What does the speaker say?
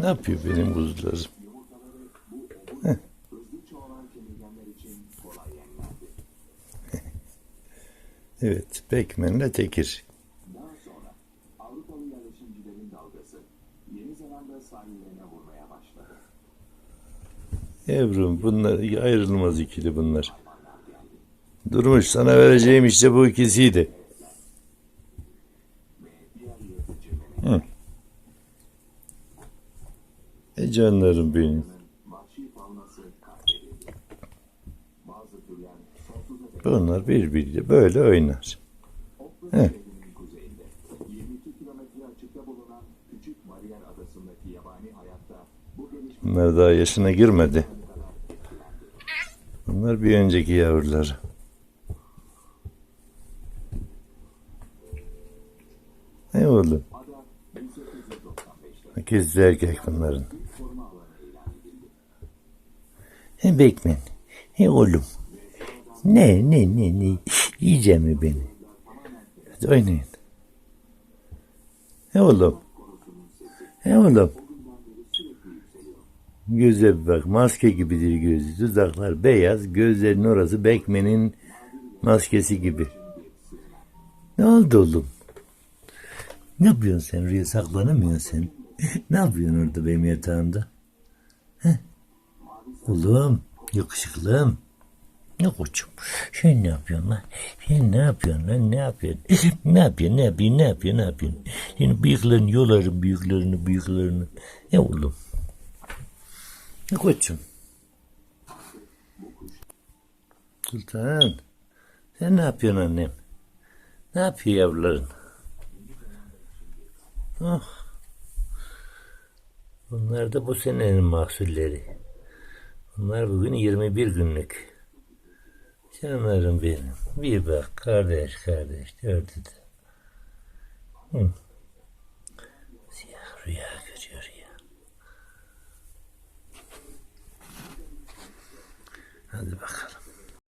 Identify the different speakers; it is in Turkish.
Speaker 1: Ne yapıyor benim kuzularım? Heh. Evet, Bekmen'le Tekir. Yavrum bunlar ayrılmaz ikili bunlar. Durmuş sana vereceğim işte bu ikisiydi. Hı. E canlarım benim. Bunlar birbiriyle böyle oynar.
Speaker 2: Auckland
Speaker 1: He.
Speaker 2: şehrinin kuzeyinde 22 kilometre açıkta bulunan Küçük Mariyer Adası'ndaki yabani hayatta bu gelişme
Speaker 1: Bunlar daha yaşına girmedi. Bunlar bir önceki yavruları. Ne oğlum?
Speaker 2: ada 1895'te
Speaker 1: İkisi de erkek bunların. He Bekmen. He oğlum. Ne ne ne ne. Yiyecek mi beni? Hadi oynayın. He oğlum. He oğlum. Göze bak. Maske gibidir gözü. Dudaklar beyaz. Gözlerin orası Bekmen'in maskesi gibi. Ne oldu oğlum? Ne yapıyorsun sen? Rüya saklanamıyorsun sen. ne yapıyorsun orada benim yatağımda? Oğlum, yakışıklım. Ne koçum? Sen ne yapıyorsun lan? Sen ne yapıyorsun lan? Ne yapıyorsun? ne yapıyorsun? Ne yapıyorsun? Ne yapıyorsun? Ne yapıyorsun? Senin bıyıklarını yolarım, bıyıklarını, bıyıklarını. Ne oğlum? Ne koçum? Sultan, sen ne yapıyorsun annem? Ne yapıyor yavruların? Oh. Bunlar da bu senenin mahsulleri. Bunlar bugün 21 günlük. Canlarım benim. Bir bak kardeş kardeş gördü de. Hı. Siyah rüya görüyor ya. Hadi bakalım.